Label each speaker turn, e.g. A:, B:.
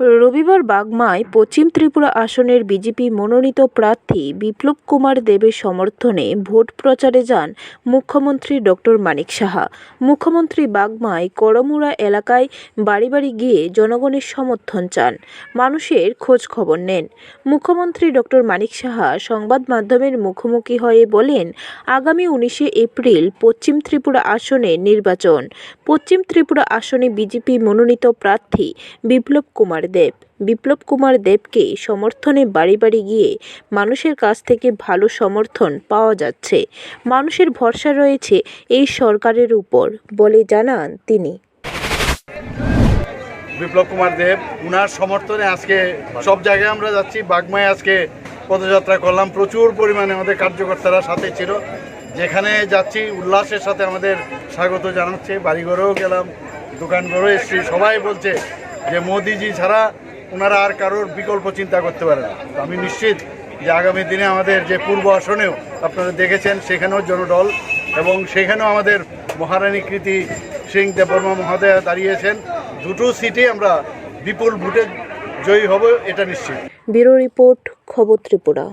A: রবিবার বাগমায় পশ্চিম ত্রিপুরা আসনের বিজেপি মনোনীত প্রার্থী বিপ্লব কুমার দেবের সমর্থনে ভোট প্রচারে যান মুখ্যমন্ত্রী ডক্টর মানিক সাহা। মুখ্যমন্ত্রী বাগমায় করমুড়া এলাকায় বাড়ি বাড়ি গিয়ে জনগণের সমর্থন চান। মানুষের খোঁজ খবর নেন। মুখ্যমন্ত্রী ডক্টর মানিক সাহা সংবাদ মাধ্যমের মুখোমুখি হয়ে বলেন, আগামী উনিশে এপ্রিল পশ্চিম ত্রিপুরা আসনে নির্বাচন। পশ্চিম ত্রিপুরা আসনে বিজেপি মনোনীত প্রার্থী বিপ্লব কুমার দেব। বিপ্লব কুমার দেবকে সমর্থনে বাড়ি বাড়ি গিয়ে মানুষের কাছ থেকে ভালো সমর্থন পাওয়া যাচ্ছে। মানুষের ভরসা রয়েছে এই সরকারের উপর বলে জানান তিনি।
B: বিপ্লব কুমার দেব, উনার সমর্থনে আজকে সব জায়গায় আমরা যাচ্ছি। বাগমায় আজকে পদযাত্রা করলাম। প্রচুর পরিমাণে আমাদের কার্যকর্তারা সাথে ছিল। যেখানে যাচ্ছি, উল্লাসের সাথে আমাদের স্বাগত জানাচ্ছে। বাড়িঘরেও গেলাম, দোকানঘরেও এসছি। সবাই বলছে যে মোদিজি ছাড়া ওনারা আর কারোর বিকল্প চিন্তা করতে পারে না। আমি নিশ্চিত যে আগামী দিনে আমাদের যে পূর্ব আসনেও আপনারা দেখেছেন, সেখানেও জনডল এবং সেখানেও আমাদের মহারানী কৃতি সিং দেববর্মা মহোদয়া দাঁড়িয়েছেন। দুটো সিটে আমরা বিপুল ভোটে জয়ী হব, এটা নিশ্চিত।
A: ব্যুরো রিপোর্ট, খবর ত্রিপুরা।